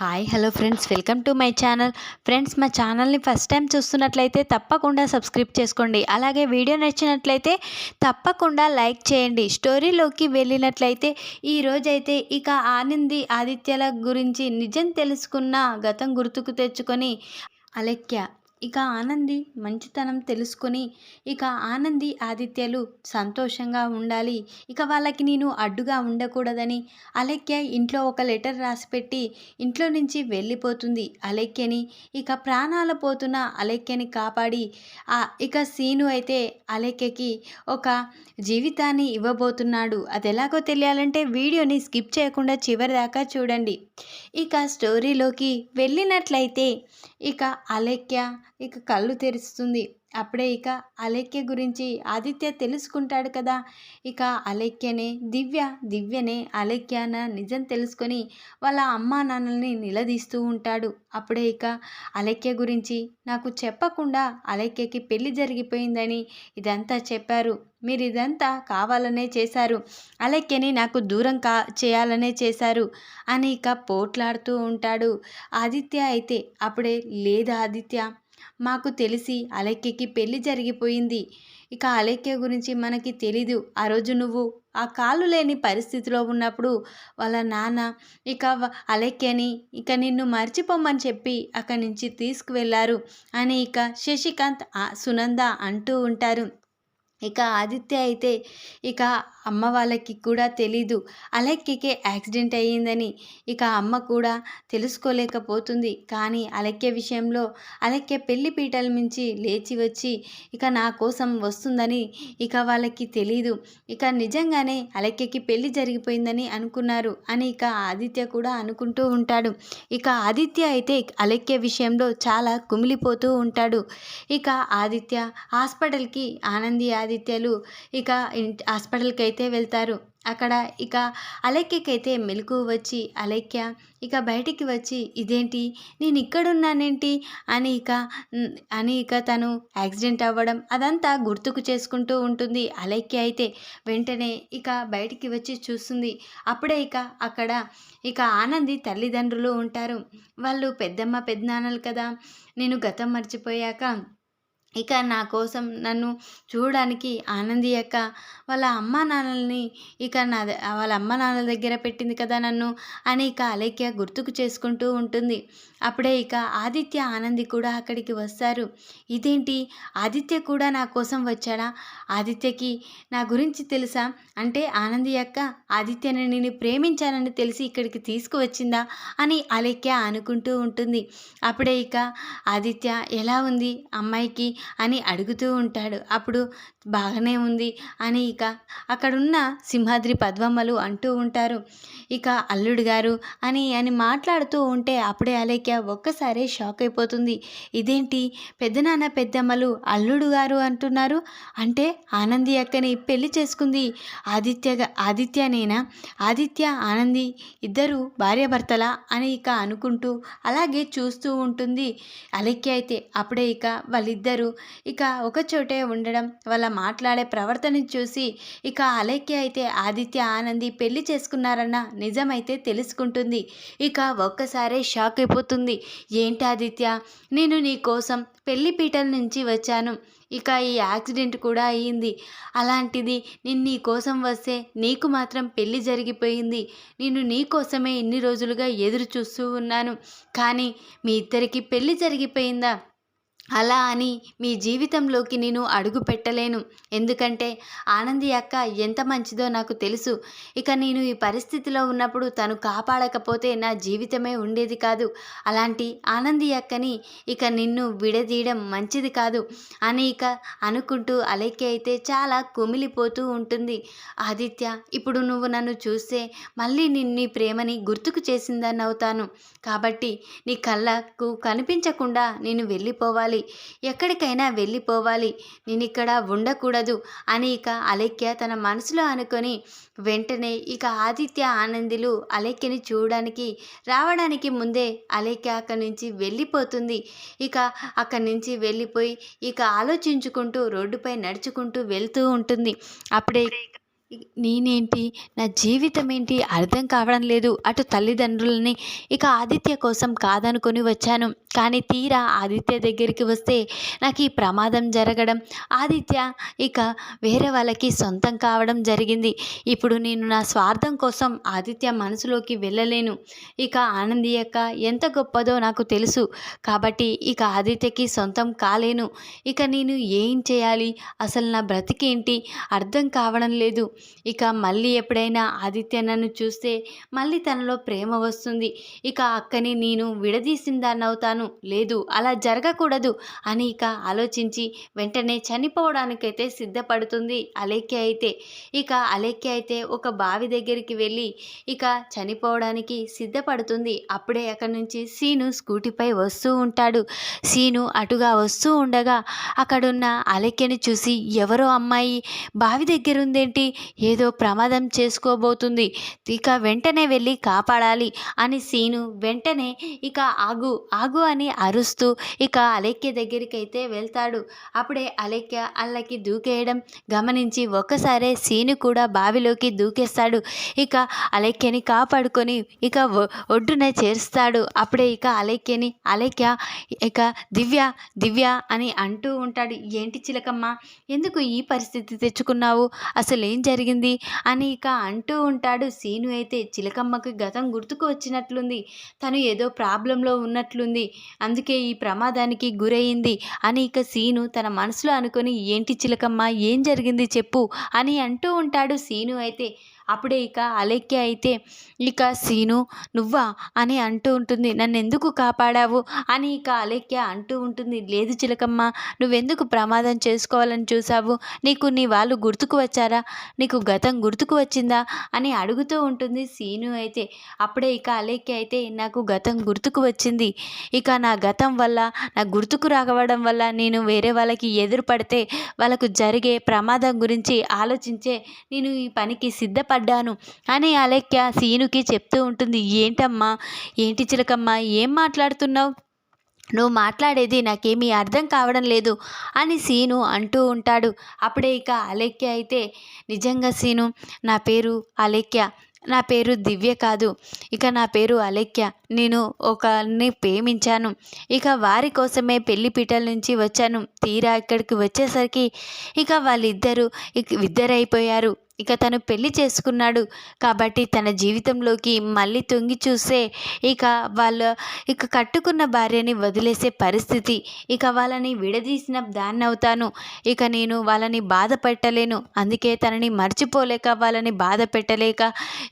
Hi hello friends welcome to my channel friends మా ఛానల్ని first time చూస్తున్నట్లయితే తప్పకుండా సబ్స్క్రైబ్ చేసుకోండి. అలాగే వీడియో నచ్చినట్లయితే తప్పకుండా లైక్ చేయండి. స్టోరీలోకి వెళ్ళినట్లయితే ఈరోజైతే ఇక ఆనంది ఆదిత్యల గురించి నిజం తెలుసుకున్న గతం గుర్తుకు తెచ్చుకొని అలెక్య ఇక ఆనంది మంచితనం తెలుసుకొని ఇక ఆనంది ఆదిత్యలు సంతోషంగా ఉండాలి. ఇక వాళ్ళకి నేను అడ్డుగా ఉండకూడదని అలెక్య ఇంట్లో ఒక లెటర్ రాసిపెట్టి ఇంట్లో నుంచి వెళ్ళిపోతుంది. అలెక్యని ఇక ప్రాణాలు పోతున్న అలెక్యని కాపాడి ఆ ఇక సీను అయితే అలెక్యకి ఒక జీవితాన్ని ఇవ్వబోతున్నాడు. అది ఎలాగో తెలియాలంటే వీడియోని స్కిప్ చేయకుండా చివరి దాకా చూడండి. ఇక స్టోరీలోకి వెళ్ళినట్లయితే ఇక అలెక్య ఇక కళ్ళు తెరుస్తుంది. అప్పుడే ఇక అలెక్య గురించి ఆదిత్య తెలుసుకుంటాడు కదా. ఇక అలెక్యనే దివ్య దివ్యనే అలెక్యన నిజం తెలుసుకొని వాళ్ళ అమ్మా నాన్నల్ని నిలదీస్తూ ఉంటాడు. అప్పుడే ఇక అలేఖ్య గురించి నాకు చెప్పకుండా అలేఖ్యకి పెళ్ళి జరిగిపోయిందని ఇదంతా చెప్పారు. మీరు ఇదంతా కావాలనే చేశారు. అలెక్యని నాకు దూరం కా చేయాలనే చేశారు అని ఇక పోట్లాడుతూ ఉంటాడు. ఆదిత్య అయితే అప్పుడే లేదా ఆదిత్య మాకు తెలిసి అలెక్యకి పెళ్ళి జరిగిపోయింది. ఇక అలెక్య గురించి మనకి తెలీదు. ఆ రోజు నువ్వు ఆ కాలు లేని పరిస్థితిలో ఉన్నప్పుడు వాళ్ళ నాన్న ఇక అలెక్యని ఇక నిన్ను మర్చిపోమని చెప్పి అక్కడి నుంచి తీసుకువెళ్ళారు అని ఇక శశికాంత్ సునంద అంటూ ఉంటారు. ఇక ఆదిత్య అయితే ఇక అమ్మ వాళ్ళకి కూడా తెలీదు. అలెక్కకే యాక్సిడెంట్ అయ్యిందని ఇక అమ్మ కూడా తెలుసుకోలేకపోతుంది. కానీ అలెక్య విషయంలో అలెక్య పెళ్ళి పీటల నుంచి లేచి వచ్చి ఇక నా కోసం వస్తుందని ఇక వాళ్ళకి తెలీదు. ఇక నిజంగానే అలెక్యకి పెళ్ళి జరిగిపోయిందని అనుకున్నారు అని ఇక ఆదిత్య కూడా అనుకుంటూ ఉంటాడు. ఇక ఆదిత్య అయితే అలెక్య విషయంలో చాలా కుమిలిపోతూ ఉంటాడు. ఇక ఆదిత్య హాస్పిటల్కి ఆనంది ఆదిత్యలు ఇక హాస్పిటల్కి అయితే వెళ్తారు. అక్కడ ఇక అలెక్యకైతే మెలకు వచ్చి అలెక్య ఇక బయటికి వచ్చి ఇదేంటి? నేను ఇక్కడున్నానేంటి? అని ఇక అని ఇక తను యాక్సిడెంట్ అవ్వడం అదంతా గుర్తుకు చేసుకుంటూ ఉంటుంది. అలెక్య అయితే వెంటనే ఇక బయటికి వచ్చి చూస్తుంది. అప్పుడే ఇక అక్కడ ఇక ఆనంది తల్లిదండ్రులు ఉంటారు. వాళ్ళు పెద్దమ్మ పెద్దనాన్నలు కదా. నేను గతం మర్చిపోయాక ఇక నా కోసం నన్ను చూడడానికి ఆనంది అక్క వాళ్ళ అమ్మ నాన్నల్ని ఇక నా వాళ్ళ అమ్మ నాన్నల దగ్గర పెట్టింది కదా నన్ను అని ఇక అలేఖ్య గుర్తుకు చేసుకుంటూ ఉంటుంది. అప్పుడే ఇక ఆదిత్య ఆనంది కూడా అక్కడికి వస్తారు. ఇదేంటి? ఆదిత్య కూడా నా కోసం వచ్చాడా? ఆదిత్యకి నా గురించి తెలుసా? అంటే ఆనంది అక్క ఆదిత్యని నేను ప్రేమించానని తెలిసి ఇక్కడికి తీసుకువచ్చిందా? అని అలేఖ్య అనుకుంటూ ఉంటుంది. అప్పుడే ఇక ఆదిత్య ఎలా ఉంది అమ్మాయికి? అని అడుగుతూ ఉంటాడు. అప్పుడు బాగానే ఉంది అని ఇక అక్కడున్న సింహాద్రి పద్మమ్మలు అంటూ ఉంటారు. ఇక అల్లుడు గారు అని అని మాట్లాడుతూ ఉంటే అప్పుడే అలేఖ్య ఒక్కసారే షాక్ అయిపోతుంది. ఇదేంటి పెద్దనాన్న పెద్దమ్మలు అల్లుడు గారు అంటున్నారు? అంటే ఆనంది అక్కని పెళ్ళి చేసుకుంది ఆదిత్య ఆదిత్యనేనా? ఆదిత్య ఆనంది ఇద్దరు భార్యాభర్తలా అని ఇక అనుకుంటూ అలాగే చూస్తూ ఉంటుంది. అలెక్య అయితే అప్పుడే ఇక వాళ్ళిద్దరూ ఇక ఒకచోటే ఉండడం వాళ్ళ మాట్లాడే ప్రవర్తన చూసి ఇక అలైక్య అయితే ఆదిత్య ఆనంది పెళ్ళి చేసుకున్నారన్న నిజమైతే తెలుసుకుంటుంది. ఇక ఒక్కసారే షాక్ అయిపోతుంది. ఏంటి ఆదిత్య? నేను నీ కోసం పెళ్ళి పీటల నుంచి వచ్చాను. ఇక ఈ యాక్సిడెంట్ కూడా అయ్యింది. అలాంటిది నేను నీ కోసం వస్తే నీకు మాత్రం పెళ్ళి జరిగిపోయింది. నేను నీ కోసమే ఇన్ని రోజులుగా ఎదురు చూస్తూ ఉన్నాను. కానీ మీ ఇద్దరికి పెళ్ళి జరిగిపోయిందా? అలా అని మీ జీవితంలోకి నేను అడుగు పెట్టలేను. ఎందుకంటే ఆనంది అక్క ఎంత మంచిదో నాకు తెలుసు. ఇక నేను ఈ పరిస్థితిలో ఉన్నప్పుడు తను కాపాడకపోతే నా జీవితమే ఉండేది కాదు. అలాంటి ఆనంది అక్కని ఇక నిన్ను విడదీయడం మంచిది కాదు అని ఇక అనుకుంటూ అలెక్కి అయితే చాలా కుమిలిపోతూ ఉంటుంది. ఆదిత్య ఇప్పుడు నువ్వు నన్ను చూస్తే మళ్ళీ నిన్ని ప్రేమని గుర్తుకు చేసిందని అవుతాను. కాబట్టి నీ కళ్ళకు కనిపించకుండా నేను వెళ్ళిపోవాలి. ఎక్కడికైనా వెళ్ళిపోవాలి. నేను ఇక్కడ ఉండకూడదు. అని ఇక అలెక్య తన మనసులో అనుకొని వెంటనే ఇక ఆదిత్య ఆనందిలు అలెక్యని చూడడానికి రావడానికి ముందే అలెక్య అక్కడి నుంచి వెళ్ళిపోతుంది. ఇక అక్కడి నుంచి వెళ్ళిపోయి ఇక ఆలోచించుకుంటూ రోడ్డుపై నడుచుకుంటూ వెళ్తూ ఉంటుంది. అప్పుడే నేనేంటి? నా జీవితం ఏంటి అర్థం కావడం లేదు. అటు తల్లిదండ్రులని ఇక ఆదిత్య కోసం కాదనుకొని వచ్చాను. కానీ తీరా ఆదిత్య దగ్గరికి వస్తే నాకు ఈ ప్రమాదం జరగడం ఆదిత్య ఇక వేరే వాళ్ళకి సొంతం కావడం జరిగింది. ఇప్పుడు నేను నా స్వార్థం కోసం ఆదిత్య మనసులోకి వెళ్ళలేను. ఇక ఆనంది యొక్క ఎంత గొప్పదో నాకు తెలుసు. కాబట్టి ఇక ఆదిత్యకి సొంతం కాలేను. ఇక నేను ఏం చేయాలి? అసలు నా బ్రతికేంటి? అర్థం కావడం లేదు. ఇక మళ్ళీ ఎప్పుడైనా ఆదిత్య నన్ను చూస్తే మళ్ళీ తనలో ప్రేమ వస్తుంది. ఇక అక్కని నేను విడదీసిన దాన్ని అవుతాను లేదు అలా జరగకూడదు అని ఇక ఆలోచించి వెంటనే చనిపోవడానికైతే సిద్ధపడుతుంది అలేఖ్య అయితే. ఇక అలేఖ్య అయితే ఒక బావి దగ్గరికి వెళ్ళి ఇక చనిపోవడానికి సిద్ధపడుతుంది. అప్పుడే అక్కడి నుంచి సీను స్కూటీపై వస్తూ ఉంటాడు. సీను అటుగా వస్తూ ఉండగా అక్కడున్న అలేఖ్యని చూసి ఎవరో అమ్మాయి బావి దగ్గర ఉందేంటి ఏదో ప్రమాదం చేసుకోబోతుంది. ఇక వెంటనే వెళ్ళి కాపాడాలి అని సీను వెంటనే ఇక ఆగు ఆగు అని అరుస్తూ ఇక అలెక్య దగ్గరికి అయితే వెళ్తాడు. అప్పుడే అలెక్య అల్లకి దూకేయడం గమనించి ఒక్కసారే సీను కూడా బావిలోకి దూకేస్తాడు. ఇక అలెక్యని కాపాడుకొని ఇక ఒడ్డున చేరుస్తాడు. అప్పుడే ఇక అలెక్యని అలెక్య ఇక దివ్య దివ్య అని అంటూ ఉంటాడు. ఏంటి చిలకమ్మ? ఎందుకు ఈ పరిస్థితి తెచ్చుకున్నావు? అసలు ఏం జరిగింది? జరిగింది. అని ఇక అంటూ ఉంటాడు సీను అయితే చిలకమ్మకి గతం గుర్తుకు వచ్చినట్లుంది. తను ఏదో ప్రాబ్లంలో ఉన్నట్లుంది. అందుకే ఈ ప్రమాదానికి గురయింది అని ఇక సీను తన మనసులో అనుకొని ఏంటి చిలకమ్మ? ఏం జరిగింది చెప్పు అని అంటూ ఉంటాడు సీను అయితే. అప్పుడే ఇక అలెక్కి అయితే ఇక సీను నువ్వా? అని అంటూ ఉంటుంది. నన్ను ఎందుకు కాపాడావు? అని ఇక అలెక్య అంటూ ఉంటుంది. లేదు చిలకమ్మ నువ్వెందుకు ప్రమాదం చేసుకోవాలని చూసావు నీకు నీ వాళ్ళు గుర్తుకు వచ్చారా? నీకు గతం గుర్తుకు వచ్చిందా? అని అడుగుతూ ఉంటుంది సీను అయితే. అప్పుడే ఇక అలెక్య అయితే నాకు గతం గుర్తుకు వచ్చింది. ఇక నా గతం వల్ల నా గుర్తుకు రావడం వల్ల నేను వేరే వాళ్ళకి ఎదురు పడితే వాళ్ళకు జరిగే ప్రమాదం గురించి ఆలోచించే నేను ఈ పనికి సిద్ధపడ్డాను అని అలెక్య సీనుకి చెప్తూ ఉంటుంది. ఏంటమ్మా? ఏంటి చిలకమ్మ? ఏం మాట్లాడుతున్నావు? నువ్వు మాట్లాడేది నాకేమీ అర్థం కావడం లేదు అని సీను అంటూ ఉంటాడు. అప్పుడే ఇక అలెక్య అయితే నిజంగా సీను నా పేరు అలెక్య నా పేరు దివ్య కాదు. ఇక నా పేరు అలెక్య నేను ఒకరిని ప్రేమించాను. ఇక వారి కోసమే పెళ్ళి పీటల నుంచి వచ్చాను. తీరా ఇక్కడికి వచ్చేసరికి ఇక వాళ్ళిద్దరూ ఇక ఇద్దరైపోయారు ఇక తను పెళ్ళి చేసుకున్నాడు కాబట్టి తన జీవితంలోకి మళ్ళీ తొంగి చూస్తే ఇక వాళ్ళ ఇక కట్టుకున్న భార్యని వదిలేసే పరిస్థితి. ఇక వాళ్ళని విడదీసిన దాన్ని అవుతాను ఇక నేను వాళ్ళని బాధ పెట్టలేను. అందుకే తనని మర్చిపోలేక వాళ్ళని బాధ పెట్టలేక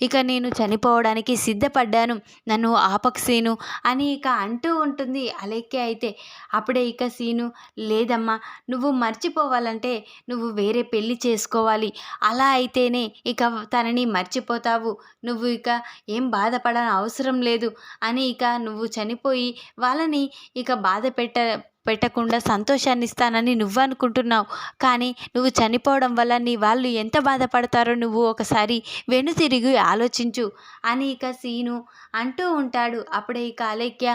ఇక నేను చనిపోవడానికి సిద్ధపడ్డాను. నన్ను ఆపక సీను అని ఇక అంటూ ఉంటుంది అలెక్కే అయితే. అప్పుడే ఇక సీను లేదమ్మా నువ్వు మర్చిపోవాలంటే నువ్వు వేరే పెళ్ళి చేసుకోవాలి. అలా అయితే అయితేనే ఇక తనని మర్చిపోతావు. నువ్వు ఇక ఏం బాధపడని అవసరం లేదు. అని ఇక నువ్వు చనిపోయి వాళ్ళని ఇక బాధ పెట్ట పెట్టకుండా సంతోషాన్ని ఇస్తానని నువ్వు అనుకుంటున్నావు కానీ నువ్వు చనిపోవడం వల్ల నీ వాళ్ళు ఎంత బాధపడతారో నువ్వు ఒకసారి వెనుతిరిగి ఆలోచించు. అని ఇక సీను అంటూ ఉంటాడు. అప్పుడే ఇక అలేఖ్య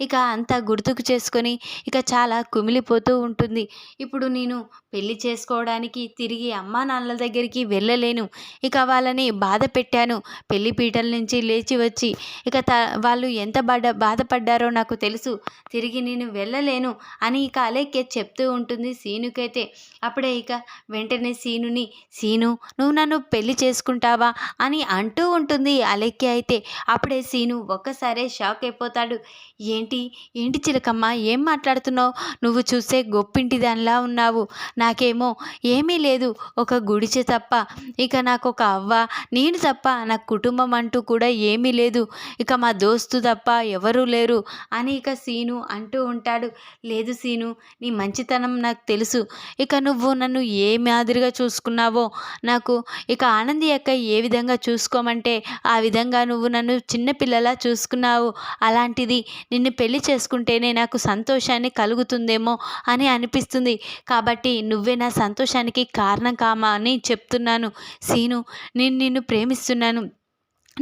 ఇక అంతా గుర్తుకు చేసుకొని ఇక చాలా కుమిలిపోతూ ఉంటుంది. ఇప్పుడు నేను పెళ్ళి చేసుకోవడానికి తిరిగి అమ్మా నాన్నల దగ్గరికి వెళ్ళలేను. ఇక వాళ్ళని బాధ పెట్టాను. పెళ్ళి పీటల నుంచి లేచి వచ్చి ఇక త వాళ్ళు ఎంత బాధ బాధపడ్డారో నాకు తెలుసు. తిరిగి నేను వెళ్ళలేను. అని ఇక అలేఖ్య చెప్తూ ఉంటుంది సీనుకైతే. అప్పుడే ఇక వెంటనే సీనుని సీను నువ్వు నన్ను పెళ్ళి చేసుకుంటావా? అని అంటూ ఉంటుంది అలేఖ్య అయితే. అప్పుడే సీను ఒక్కసారే షాక్ అయిపోతాడు. ఏంటి ఏంటి చిలకమ్మ ఏం మాట్లాడుతున్నావు? నువ్వు చూసే గొప్పింటి దానిలా ఉన్నావు. నాకేమో ఏమీ లేదు. ఒక గుడిచె తప్ప. ఇక నాకు ఒక అవ్వ నేను తప్ప. నా కుటుంబం అంటూ కూడా ఏమీ లేదు. ఇక మా దోస్తు తప్ప ఎవరూ లేరు అని ఇక సీను అంటూ ఉంటాడు. లేదు సీను. నీ మంచితనం నాకు తెలుసు. ఇక నువ్వు నన్ను ఏ మాదిరిగా చూసుకున్నావో నాకు ఇక ఆనంది అక్క ఏ విధంగా చూసుకోమంటే ఆ విధంగా నువ్వు నన్ను చిన్నపిల్లలా చూసుకున్నావు. అలాంటిది నిన్ను పెళ్ళి చేసుకుంటేనే నాకు సంతోషాన్ని కలుగుతుందేమో అని అనిపిస్తుంది. కాబట్టి నువ్వే నా సంతోషానికి కారణం కామా అని చెప్తున్నాను. సీను నేను నిన్ను ప్రేమిస్తున్నాను.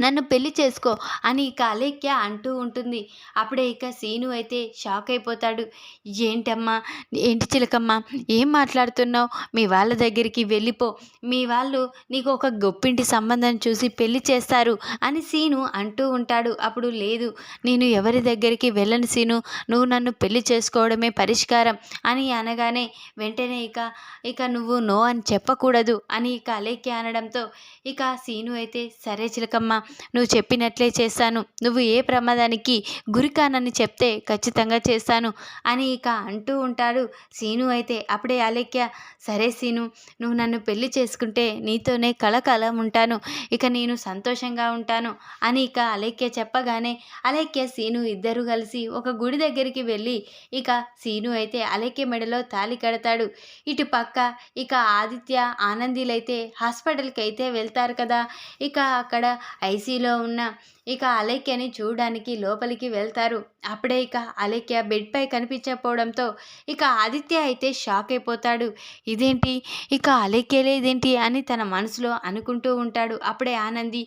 నన్ను పెళ్ళి చేసుకో అని ఇక అలేఖ్య అంటూ ఉంటుంది. అప్పుడే ఇక సీను అయితే షాక్ అయిపోతాడు. ఏంటమ్మా? ఏంటి చిలకమ్మ? ఏం మాట్లాడుతున్నావు? మీ వాళ్ళ దగ్గరికి వెళ్ళిపో. మీ వాళ్ళు నీకు ఒక గొప్పింటి సంబంధం చూసి పెళ్ళి చేస్తారు అని సీను అంటూ ఉంటాడు. అప్పుడు లేదు నేను ఎవరి దగ్గరికి వెళ్ళను సీను. నువ్వు నన్ను పెళ్ళి చేసుకోవడమే పరిష్కారం అని అనగానే వెంటనే ఇక ఇక నువ్వు నో అని చెప్పకూడదు అని ఇక అలేఖ్య అనడంతో ఇక సీను అయితే సరే చిలకమ్మ నువ్వు చెప్పినట్లే చేస్తాను. నువ్వు ఏ ప్రమాదానికి గురికానని చెప్తే ఖచ్చితంగా చేస్తాను అని ఇక అంటూ ఉంటాడు సీను అయితే. అప్పుడే అలేఖ్య సరే సీను నువ్వు నన్ను పెళ్ళి చేసుకుంటే నీతోనే కలకాలం ఉంటాను. ఇక నేను సంతోషంగా ఉంటాను అని ఇక అలేఖ్య చెప్పగానే అలేఖ్య సీను ఇద్దరు కలిసి ఒక గుడి దగ్గరికి వెళ్ళి ఇక సీను అయితే అలేఖ్య మెడలో తాలి కడతాడు. ఇటు పక్క ఇక ఆదిత్య ఆనందీలైతే హాస్పిటల్కి అయితే వెళ్తారు కదా. ఇక అక్కడ ఐసీలో ఉన్న ఇక అలేఖ్యని చూడడానికి లోపలికి వెళ్తారు. అప్పుడే ఇక అలేఖ్య బెడ్పై కనిపించకపోవడంతో ఇక ఆదిత్య అయితే షాక్ అయిపోతాడు. ఇదేంటి? ఇక అలేఖ్య లేదేంటి? అని తన మనసులో అనుకుంటూ ఉంటాడు. అప్పుడే ఆనంది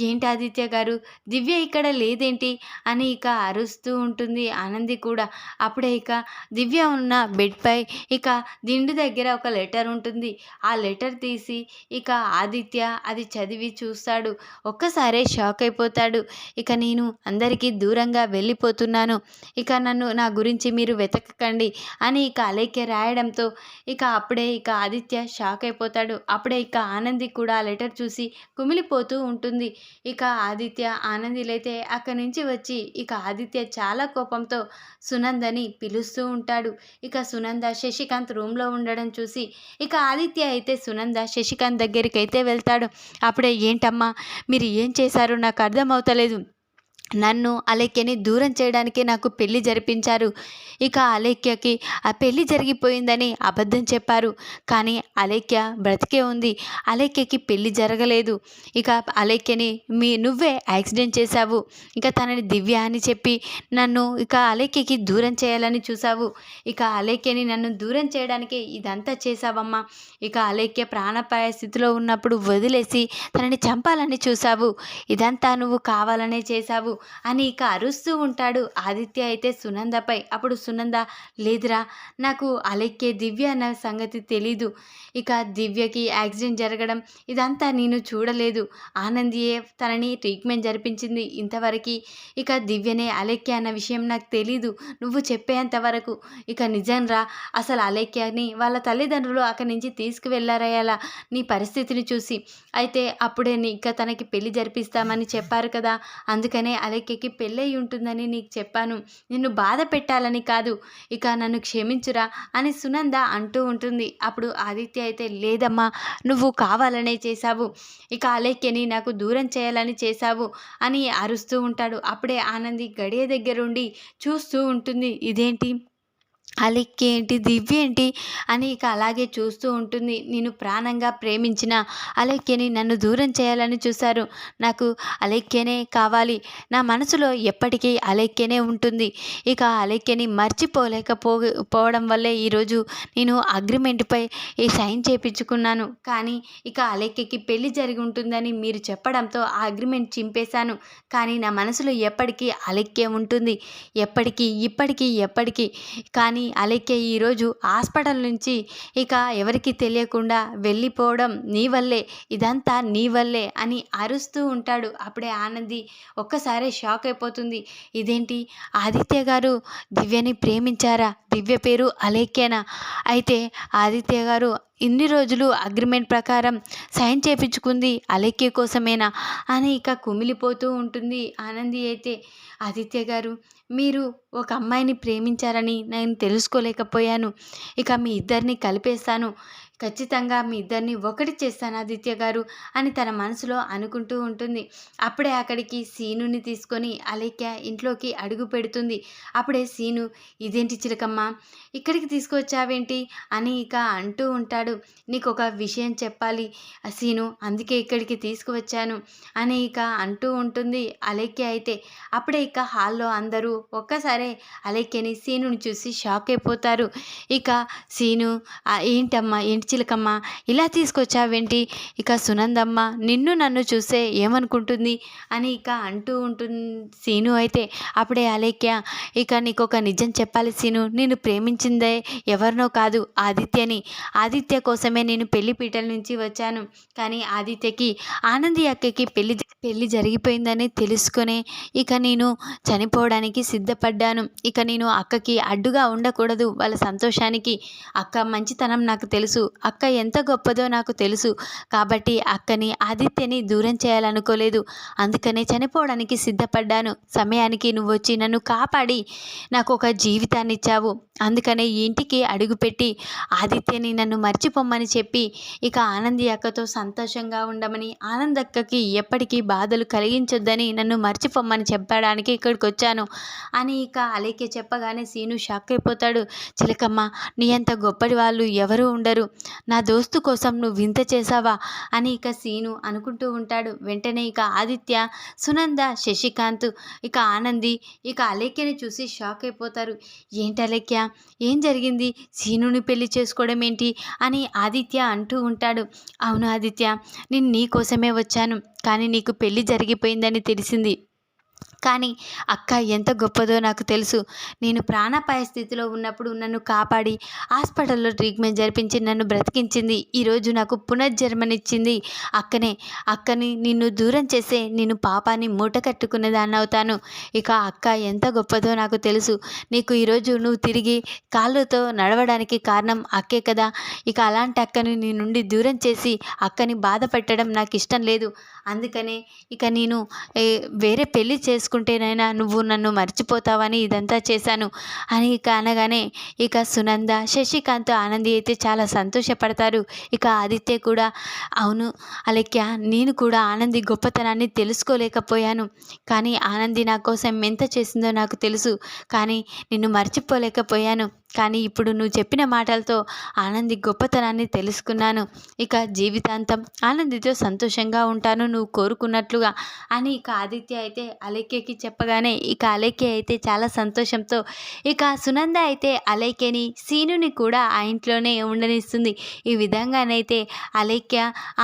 ఏంటి ఆదిత్య గారు? దివ్య ఇక్కడ లేదేంటి? అని ఇక అరుస్తూ ఉంటుంది ఆనంది కూడా. అప్పుడే ఇక దివ్య ఉన్న బెడ్పై ఇక దిండు దగ్గర ఒక లెటర్ ఉంటుంది. ఆ లెటర్ తీసి ఇక ఆదిత్య అది చదివి చూస్తాడు. ఒక్కసారే షాక్ అయిపోతాడు. ఇక నేను అందరికీ దూరంగా వెళ్ళిపోతున్నాను. ఇక నన్ను నా గురించి మీరు వెతకకండి అని ఇక అలేఖ్య రాయడంతో ఇక అప్పుడే ఇక ఆదిత్య షాక్ అయిపోతాడు. అప్పుడే ఇక ఆనంది కూడా ఆ లెటర్ చూసి కుమిలిపోతూ ఉంటుంది. ఇక ఆదిత్య ఆనందిలైతే అక్కడి నుంచి వచ్చి ఇక ఆదిత్య చాలా కోపంతో సునందని పిలుస్తూ ఉంటాడు. ఇక సునంద శశికాంత్ రూమ్లో ఉండడం చూసి ఇక ఆదిత్య అయితే సునంద శశికాంత్ దగ్గరికి అయితే వెళ్తాడు. అప్పుడే ఏంటమ్మా మీరు ఏం చేశారో నాకు అర్థమవుతలేదు. sociales నన్ను అలేఖ్యని దూరం చేయడానికి నాకు పెళ్ళి జరిపించారు. ఇక అలేఖ్యకి ఆ పెళ్ళి జరిగిపోయిందని అబద్ధం చెప్పారు. కానీ అలేఖ్య బ్రతికే ఉంది. అలేఖ్యకి పెళ్ళి జరగలేదు. ఇక అలేఖ్యని మీ నువ్వే యాక్సిడెంట్ చేశావు. ఇక తనని దివ్య అని చెప్పి నన్ను ఇక అలేఖ్యకి దూరం చేయాలని చూసావు ఇక అలేఖ్యని నన్ను దూరం చేయడానికి ఇదంతా చేశావమ్మా. ఇక అలేఖ్య ప్రాణపాయ స్థితిలో ఉన్నప్పుడు వదిలేసి తనని చంపాలని చూసావు ఇదంతా నువ్వు కావాలనే చేశావు. అని ఇక అరుస్తూ ఉంటాడు. ఆదిత్య అయితే సునందపై. అప్పుడు సునంద లేదురా నాకు అలెక్కే దివ్య అన్న సంగతి తెలీదు. ఇక దివ్యకి యాక్సిడెంట్ జరగడం ఇదంతా నేను చూడలేదు. ఆనందియే తనని ట్రీట్మెంట్ జరిపించింది ఇంతవరకు. ఇక దివ్యనే అలెక్య అన్న విషయం నాకు తెలీదు. నువ్వు చెప్పేంత వరకు. ఇక నిజంరా అసలు అలెక్యని వాళ్ళ తల్లిదండ్రులు అక్కడి నుంచి తీసుకువెళ్ళారయ్యాలా నీ పరిస్థితిని చూసి. అయితే అప్పుడే నీ ఇక తనకి పెళ్ళి జరిపిస్తామని చెప్పారు కదా. అందుకనే అలేఖ్యకి పెళ్ళయి ఉంటుందని నీకు చెప్పాను. నిన్ను బాధ పెట్టాలని కాదు. ఇక నన్ను క్షమించురా అని సునంద అంటూ ఉంటుంది. అప్పుడు ఆదిత్య అయితే లేదమ్మా నువ్వు కావాలనే చేశావు. ఇక అలేఖ్యని నాకు దూరం చేయాలని చేశావు అని అరుస్తూ ఉంటాడు. అప్పుడే ఆనంది గడియ దగ్గరుండి చూస్తూ ఉంటుంది. ఇదేంటి? అలెక్కి ఏంటి దివ్య ఏంటి అని ఇక అలాగే చూస్తూ ఉంటుంది. నేను ప్రాణంగా ప్రేమించిన అలెక్యని నన్ను దూరం చేయాలని చూశారు. నాకు అలెక్యనే కావాలి. నా మనసులో ఎప్పటికీ అలెక్యనే ఉంటుంది. ఇక అలెక్యని మర్చిపోలేకపో పోవడం వల్లే ఈరోజు నేను అగ్రిమెంట్పై ఈ సైన్ చేయించుకున్నాను కానీ ఇక అలెక్యకి పెళ్ళి జరిగి ఉంటుందని మీరు చెప్పడంతో ఆ అగ్రిమెంట్ చింపేశాను. కానీ నా మనసులో ఎప్పటికీ అలెక్కే ఉంటుంది. ఎప్పటికీ ఇప్పటికీ ఎప్పటికీ. కానీ కానీ అలెక్య ఈరోజు హాస్పిటల్ నుంచి ఇక ఎవరికి తెలియకుండా వెళ్ళిపోవడం నీ వల్లే ఇదంతా నీ వల్లే అని అరుస్తూ ఉంటాడు. అప్పుడే ఆనంది ఒక్కసారే షాక్ అయిపోతుంది. ఇదేంటి? ఆదిత్య గారు దివ్యని ప్రేమించారా? దివ్య పేరు అలేఖ్యనా అయితే ఆదిత్య గారు ఇన్ని రోజులు అగ్రిమెంట్ ప్రకారం సైన్ చేపించుకుంది అలేఖ్య కోసమేనా? అని ఇక కుమిలిపోతూ ఉంటుంది ఆనంది అయితే. ఆదిత్య గారు మీరు ఒక అమ్మాయిని ప్రేమించారని నేను తెలుసుకోలేకపోయాను. ఇక మీ ఇద్దరిని కలిపేస్తాను. ఖచ్చితంగా మీ ఇద్దరిని ఒకటి చేస్తాను ఆదిత్య గారు అని తన మనసులో అనుకుంటూ ఉంటుంది. అప్పుడే అక్కడికి సీనుని తీసుకొని అలేఖ్య ఇంట్లోకి అడుగు పెడుతుంది. అప్పుడే సీను ఇదేంటి చిలకమ్మ? ఇక్కడికి తీసుకొచ్చావేంటి అని ఇక అంటూ ఉంటాడు. నీకు ఒక విషయం చెప్పాలి సీను అందుకే ఇక్కడికి తీసుకువచ్చాను అని ఇక అంటూ ఉంటుంది అలేఖ్య అయితే. అప్పుడే ఇక హాల్లో అందరూ ఒక్కసారి అలేఖ్యని సీనుని చూసి షాక్ అయిపోతారు. ఇక సీను ఏంటమ్మా ఏంటి చిలకమ్మ? ఇలా తీసుకొచ్చావేంటి? ఇక సునందమ్మ నిన్ను నన్ను చూస్తే ఏమనుకుంటుంది? అని ఇక అంటూ ఉంటుంది సీను అయితే. అప్పుడే అలేఖ్య ఇక నీకు ఒక నిజం చెప్పాలి సీను. నేను ప్రేమించిందే ఎవరినో కాదు ఆదిత్యని. ఆదిత్య కోసమే నేను పెళ్ళి పీటల నుంచి వచ్చాను. కానీ ఆదిత్యకి ఆనంది అక్కకి పెళ్ళి పెళ్ళి జరిగిపోయిందని తెలుసుకునే ఇక నేను చనిపోవడానికి సిద్ధపడ్డాను. ఇక నేను అక్కకి అడ్డుగా ఉండకూడదు. వాళ్ళ సంతోషానికి అక్క మంచితనం నాకు తెలుసు. అక్క ఎంత గొప్పదో నాకు తెలుసు. కాబట్టి అక్కని ఆదిత్యని దూరం చేయాలనుకోలేదు. అందుకనే చనిపోవడానికి సిద్ధపడ్డాను. సమయానికి నువ్వు వచ్చి నన్ను కాపాడి. నాకు ఒక జీవితాన్ని ఇచ్చావు. అందుకనే ఇంటికి అడుగుపెట్టి ఆదిత్యని నన్ను మర్చిపోమ్మని చెప్పి ఇక ఆనంది అక్కతో సంతోషంగా ఉండమని ఆనంద్ అక్కకి ఎప్పటికీ బాధలు కలిగించొద్దని నన్ను మర్చిపోమ్మని చెప్పడానికి ఇక్కడికి వచ్చాను అని ఇక అలేకే చెప్పగానే సీను షాక్ అయిపోతాడు. చిలకమ్మ నీ అంత గొప్పటి వాళ్ళు ఎవరు ఉండరు. నా దోస్తు కోసం నువ్వు వింత చేసావా అని ఇక సీను అనుకుంటూ ఉంటాడు. వెంటనే ఇక ఆదిత్య సునంద శశికాంత్ ఇక ఆనంది ఇక అలేఖ్యని చూసి షాక్ అయిపోతారు. ఏంటి అలేఖ్య? ఏం జరిగింది? సీనుని పెళ్ళి చేసుకోవడం ఏంటి? అని ఆదిత్య అంటూ ఉంటాడు. అవును ఆదిత్య నేను నీ కోసమే వచ్చాను. కానీ నీకు పెళ్ళి జరిగిపోయిందని తెలిసింది. కానీ అక్క ఎంత గొప్పదో నాకు తెలుసు. నేను ప్రాణాపాయ స్థితిలో ఉన్నప్పుడు నన్ను కాపాడి హాస్పిటల్లో ట్రీట్మెంట్ జరిపించి నన్ను బ్రతికించింది. ఈరోజు నాకు పునర్జన్మనిచ్చింది అక్కనే. అక్కని నిన్ను దూరం చేసే నేను పాపాన్ని మూట కట్టుకునే దాన్ని అవుతాను. ఇక అక్క ఎంత గొప్పదో నాకు తెలుసు. నీకు ఈరోజు నువ్వు తిరిగి కాళ్ళతో నడవడానికి కారణం అక్కే కదా. ఇక అలాంటి అక్కని నీ నుండి దూరం చేసి అక్కని బాధ పెట్టడం నాకు ఇష్టం లేదు. అందుకనే ఇక నేను వేరే పెళ్ళి చేసుకుంటేనైనా నువ్వు నన్ను మర్చిపోతావని ఇదంతా చేశాను. అని ఇక అనగానే ఇక సునంద శశికాంత్ ఆనంది అయితే చాలా సంతోషపడతారు. ఇక ఆదిత్య కూడా అవును అలెక్య నేను కూడా ఆనంది గొప్పతనాన్ని తెలుసుకోలేకపోయాను. కానీ ఆనంది నా కోసం ఎంత చేసిందో నాకు తెలుసు. కానీ నిన్ను మర్చిపోలేకపోయాను. కానీ ఇప్పుడు నువ్వు చెప్పిన మాటలతో ఆనంది గొప్పతనాన్ని తెలుసుకున్నాను. ఇక జీవితాంతం ఆనందితో సంతోషంగా ఉంటాను నువ్వు కోరుకున్నట్లుగా అని ఇక ఆదిత్య అయితే అలైక్యకి చెప్పగానే ఇక అలైక్య అయితే చాలా సంతోషంతో ఇక సునంద అయితే అలేఖ్యని సీనుని కూడా ఆ ఇంట్లోనే ఉండనిస్తుంది. ఈ విధంగానైతే అలేఖ్య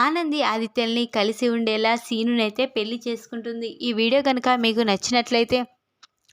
ఆనంది ఆదిత్యల్ని కలిసి ఉండేలా సీనునైతే పెళ్ళి చేసుకుంటుంది. ఈ వీడియో కనుక మీకు నచ్చినట్లయితే